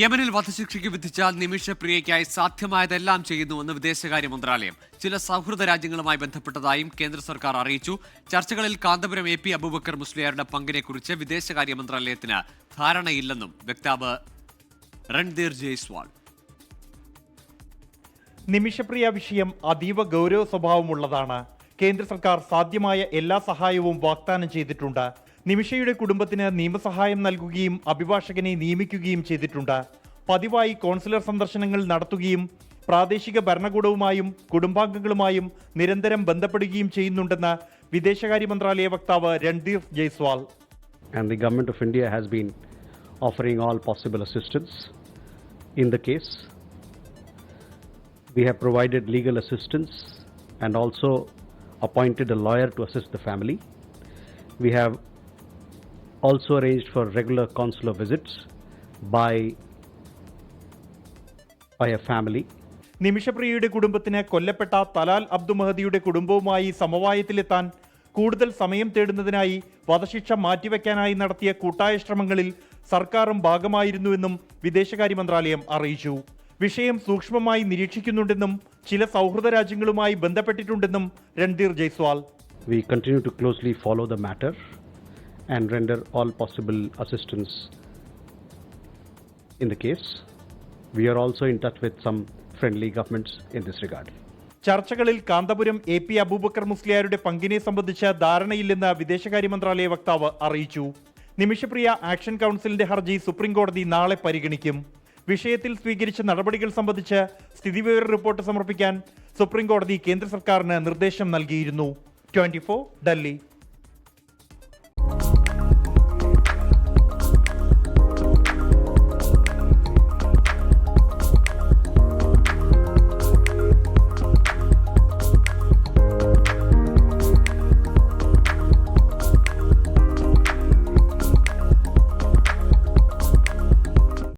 യമനിൽ വധശിക്ഷയ്ക്ക് വിധിച്ച നിമിഷപ്രിയയ്ക്കായി സാധ്യമായതെല്ലാം ചെയ്യുന്നുവെന്ന് വിദേശകാര്യ മന്ത്രാലയം. ചില സൗഹൃദ രാജ്യങ്ങളുമായി ബന്ധപ്പെട്ടതായും കേന്ദ്ര സർക്കാർ അറിയിച്ചു. ചർച്ചകളിൽ കാന്തപുരം എ പി അബൂബക്കർ മുസ്ലിയാരുടെ പങ്കിനെക്കുറിച്ച് വിദേശകാര്യ മന്ത്രാലയത്തിന് ധാരണയില്ലെന്നും വക്താവ് രൺധീർ ജയ്സ്വാൾ. നിമിഷപ്രിയ വിഷയം അതീവ ഗൗരവ സ്വഭാവമുള്ളതാണ് കേന്ദ്ര സർക്കാർ സാധ്യമായ എല്ലാ സഹായവും വാഗ്ദാനം ചെയ്തിട്ടുണ്ട്. നിമിഷയുടെ കുടുംബത്തിന് നിയമസഹായം നൽകുകയും അഭിഭാഷകനെ നിയമിക്കുകയും ചെയ്തിട്ടുണ്ട് പതിവായി കോൺസുലർ സന്ദർശനങ്ങൾ നടത്തുകയും പ്രാദേശിക ഭരണകൂടവുമായും കുടുംബാംഗങ്ങളുമായും നിരന്തരം ബന്ധപ്പെടുകയും ചെയ്യുന്നുണ്ടെന്ന് വിദേശകാര്യ മന്ത്രാലയ വക്താവ് Randeep Jaiswal and the government of India has been offering all possible assistance in the case. We have provided legal assistance and also appointed a lawyer to assist the family. We have also arranged for regular consular visits by by a family. നിമിഷപ്രിയയുടെ കുടുംബത്തിന് കൊല്ലപ്പെട്ട Talal Abdu മഹദിയുടെ കുടുംബവുമായി സമവായത്തിലെത്താൻ കൂടുതൽ സമയം തേടുന്നതിനായി വധശിക്ഷ മാറ്റിവെക്കാനായി നടത്തിയ കൂട്ടായ ശ്രമങ്ങളിൽ സർക്കാരും ഭാഗമായിരുന്നുവെന്നും വിദേശകാര്യ മന്ത്രാലയം അറിയിച്ചു. വിഷയം സൂക്ഷ്മമായി നിരീക്ഷിക്കുന്നുണ്ടെന്നും ചില സൗഹൃദ രാജ്യങ്ങളുമായി ബന്ധപ്പെട്ടിട്ടുണ്ടെന്നും Randhir Jaiswal. We continue to closely follow the matter. And render all possible assistance in the case. We are also in touch with some friendly governments in this regard. ചർച്ചകളിൽ കാന്തപുരം എ പി അബൂബക്കർ മുസ്ലിയാരുടെ പങ്കിനെ സംബന്ധിച്ച ധാരണയില്ലെന്ന് വിദേശകാര്യ മന്ത്രാലയ വക്താവ് അറിയിച്ചു Nimisha Priya action കൗൺസിലിന്റെ ഹർജി സുപ്രീംകോടതി നാളെ പരിഗണിക്കും വിഷയത്തിൽ സ്വീകരിച്ച നടപടികൾ സംബന്ധിച്ച് സ്ഥിതിവിവര റിപ്പോർട്ട് സമർപ്പിക്കാൻ സുപ്രീംകോടതി കേന്ദ്ര സർക്കാരിന് നിർദ്ദേശം നൽകിയിരുന്നു ട്വന്റി ഡൽഹി